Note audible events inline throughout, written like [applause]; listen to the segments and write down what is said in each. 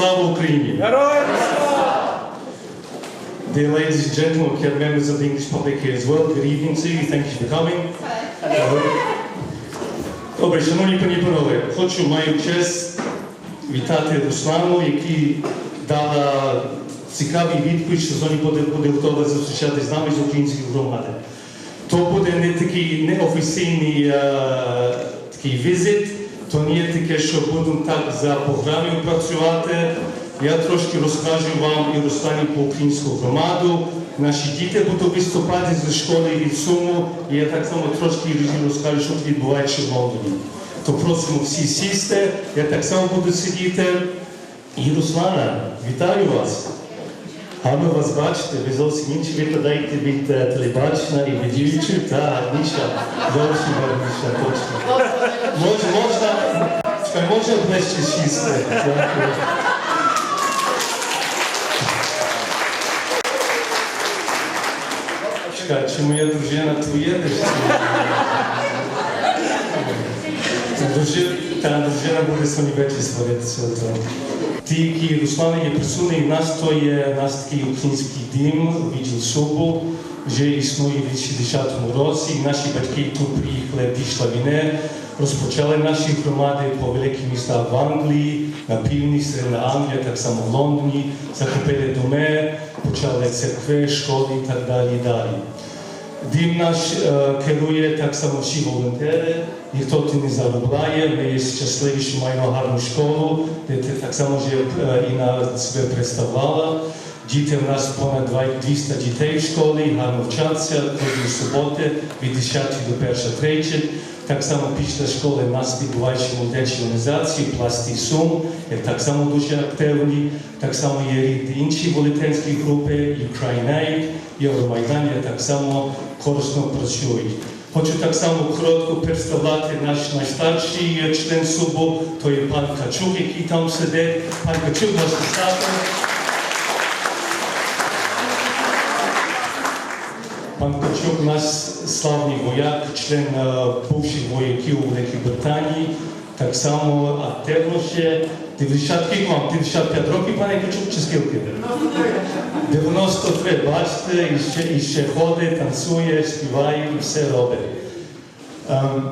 слава Україні! Героям Dear ladies and gentlemen, care members of the English public here as well, good evening to you, thank you for coming. Добре, шановні пані панове, хочу, маю честь вітати Руслану, який дала цікавий відповідь, що зоні буде, буде готова зустрічатися з нами з української громади. То буде не такий неофіційний е, такий візит, то не є таке, що будемо так за програмою працювати. Я трошки розкажу вам і Руслані про українську громаду. Наші діти будуть виступати зі школи від Суму, і я так само трошки розкажу, що відбувається в Лондоні. То просимо всі сісти, я так само буду сидіти. І Руслана, вітаю вас. Гарно вас бачити, ви зовсім інші випадаєте від е, телебачення і від дівчини. Так, Ніша, зовсім гарніша, точно. Може, можна, może wreszcie ścisnąć. Czekaj, czy moja drużyna tu jest? Ta družina bude sami več izvoriti sveta. Ti, ki Ruslani je presunil nas, to je nas taki ukinski dim, videl sobo, že iznuje 60 morozi, naši batki tu prišli, prišla vine, Розпочали наші громади по великих містах в Англії, на півдні, Середна Англія, так само в Лондоні, захопили доми, почали церкви, школи і так далі. далі. Дім наш керує так само всі волонтери, ніхто тут не заробляє. Ми є щасливі, що маємо гарну школу, де ти так само вже Інна себе представляла. Діти в нас понад 200 дітей в школі, гарно вчаться кожної суботи від 10 до 1.30. Так само після школи в нас відбуваються волонтерські організації, пласти Сум, як так само дуже активні. Так само є різні інші волонтерські групи, Ukraine Aid, Євромайдан, як так само корисно працюють. Хочу так само коротко представляти наш найстарший член СУБу, то є пан Качук, який там сидить. Пан Качук, можете стати. Пан Качук у нас славний вояк, член е, бувших вояків у Великій Британії. Так само активно ще 90, скільки вам? 95 років, пане Качук, чи скільки? 93, бачите, і ще, і ще ходить, танцює, співає і все робить. Ем,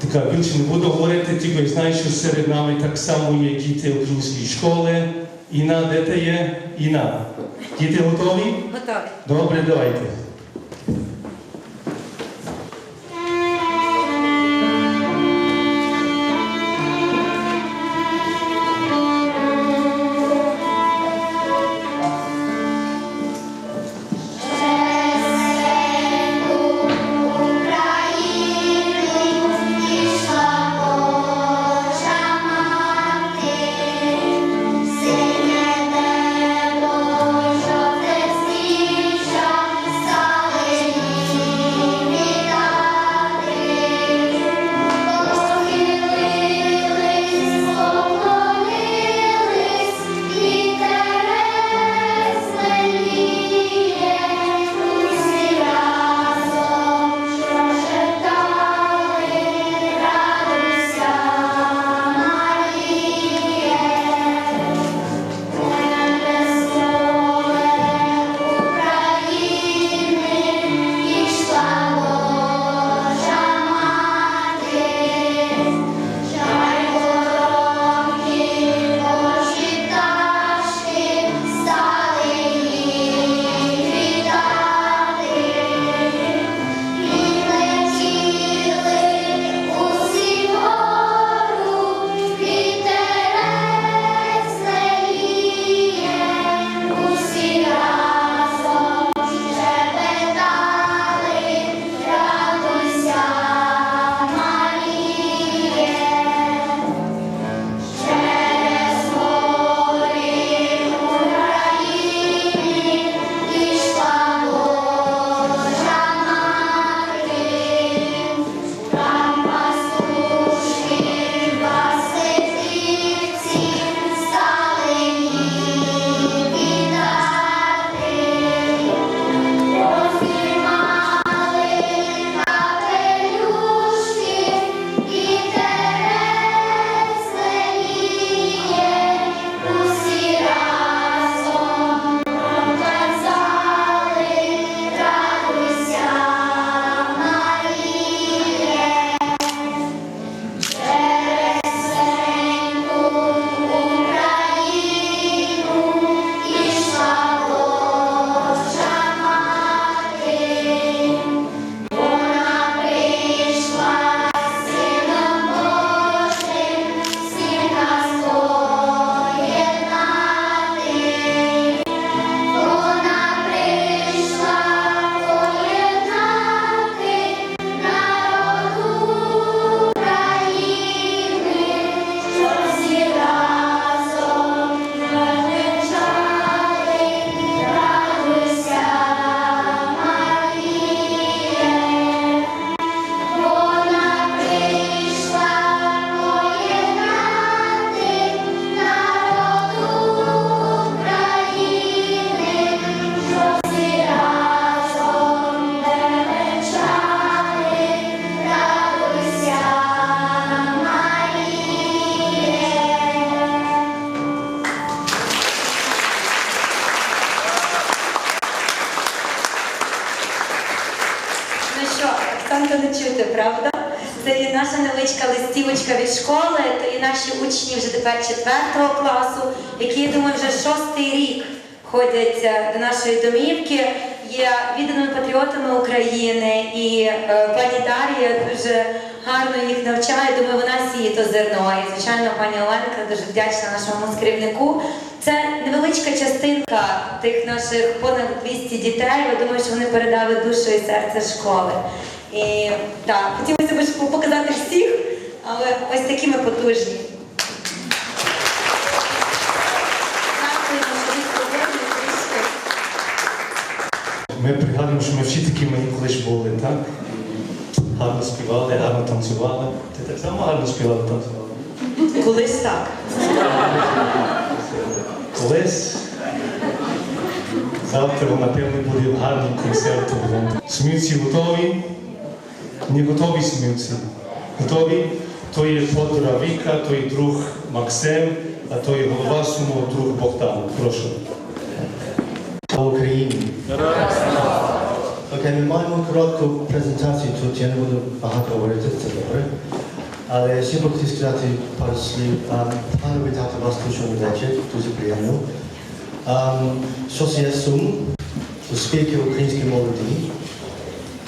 така, більше не буду говорити, тільки знаю, що серед нами так само є діти української школи. Іна, де ти є? Іна. Діти готові? Готові. Добре, давайте. Листівочка від школи, то і наші учні вже тепер четвертого класу, які, я думаю, вже шостий рік ходять до нашої домівки, є відданими патріотами України, і е, пані Дар'я дуже гарно їх навчає. Думаю, вона сіє то зерно. І звичайно, пані Оленка дуже вдячна нашому скрівнику. Це невеличка частинка тих наших понад 200 дітей. Я думаю, що вони передали душу і серце школи. І так, хотілося б показати всіх, але ось такі ми потужні. Ми пригадуємо, що ми всі такими колись були, так? Гарно співали, гарно танцювали. Ти так само гарно співала, танцювала? Колись так. Колись. Завтра, напевно, буде гарний концерт. Лондоні. Готові? Не готові смілці? Готові? То є подруга Віка, то є друг Максим, а то є голова суму, друг Богдан. Прошу. Україні! Окей, ми маємо коротку презентацію тут, я не буду багато говорити, це добре. Але ще б хотів сказати пару слів. Ам, Пане вітати вас тут вечір, дуже приємно. Ам, Що це є сум? То спілки української молоді.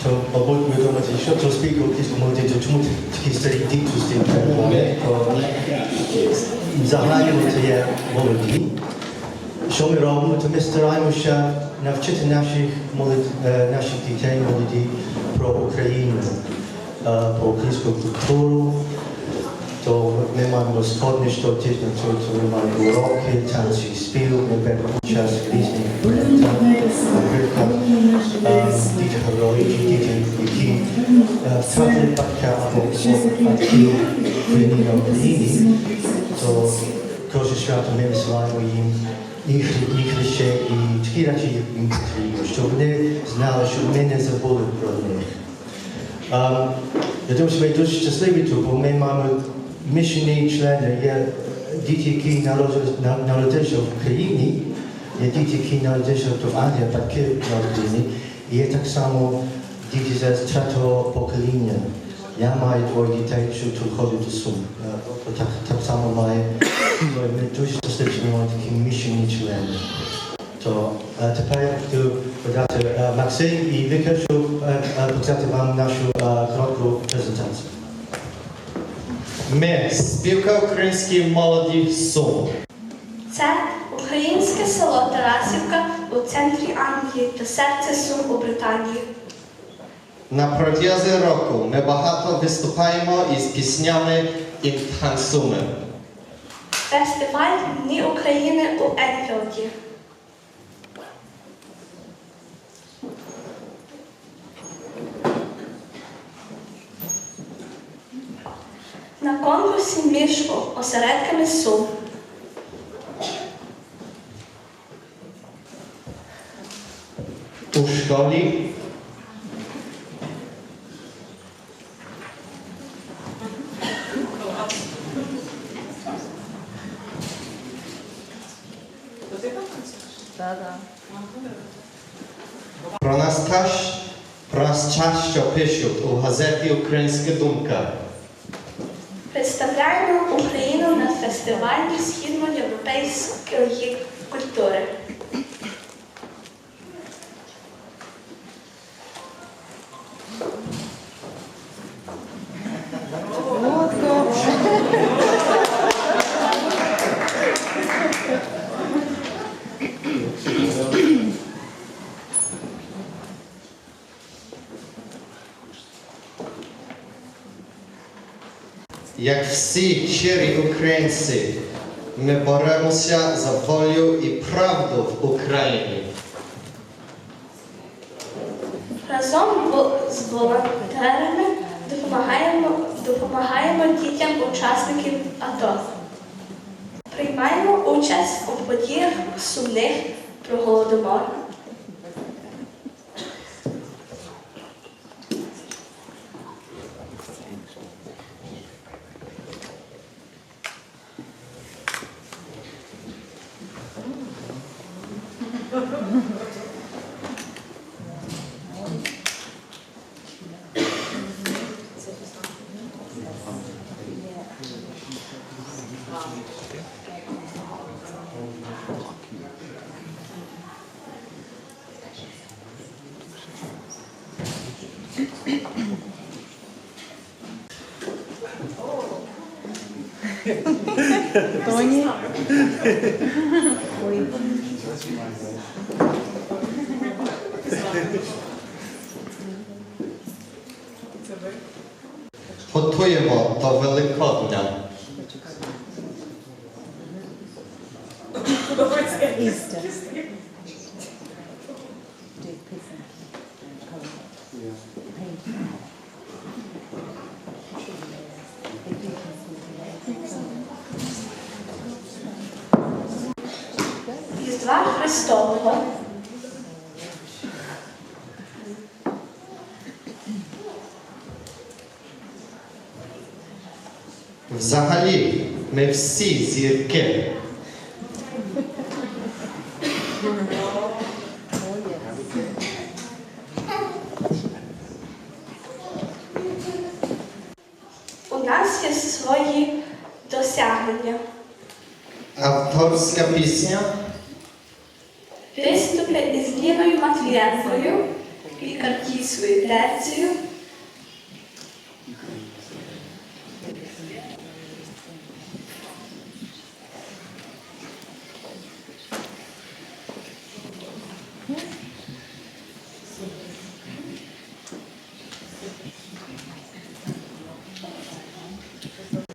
То, мабуть, ви думаєте, що то спілки української молоді, то чому такі старі діти з тим перебуває? То Загальному це є молоді. Що ми робимо, то ми стараємося навчити наших, молод... е, наших дітей, молоді про Україну, е, про українську культуру. То ми маємо сходні щотижня, то, то ми маємо уроки, танці, спів, ми беремо участь в різних проєктах, наприклад, е, батьків в війні на Україні, то кожне свято ми висилаємо їм їх, їх лише і такі речі їм потрібно, щоб вони знали, що ми не забули про них. Um, я думаю, що ми дуже щасливі тут, бо ми маємо місійні члени, є діти, які народилися в Україні, є діти, які народилися в Англії, батьки на Україні, і є так само діти з третього покоління. Я маю двоє дітей, що тут ходять до Сум. Е, Так, так само має. Ми дуже що такі місійні члени. То е, тепер я хотів подати е, Максим і Віка, щоб показати вам нашу коротку презентацію. Ми співка української молоді Сум. Це українське село Тарасівка у центрі Англії та серце Сум у Британії. На протязі року ми багато виступаємо із піснями і танцями. Фестиваль Дні України у Енфілді. На конкурсі між осередками Сум. У школі Про нас теж про нас часто пишуть у газеті Українська думка. Представляємо Україну на фестивалі східноєвропейської Як всі щирі українці, ми боремося за волю і правду в Україні. Разом з волонтерами допомагаємо, допомагаємо дітям учасників АТО. Приймаємо участь у подіях сумних про голодомор. Oh. Тоні. Готуємо до Великодня. Істер. Різдва Христового. Взагалі, ми всі зірки. У нас є свої досягнення. Авторська пісня. Виступи із Матвієнкою і Картійською Терцією.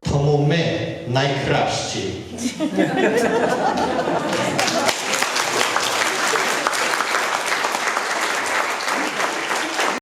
Тому ми найкращі. [laughs]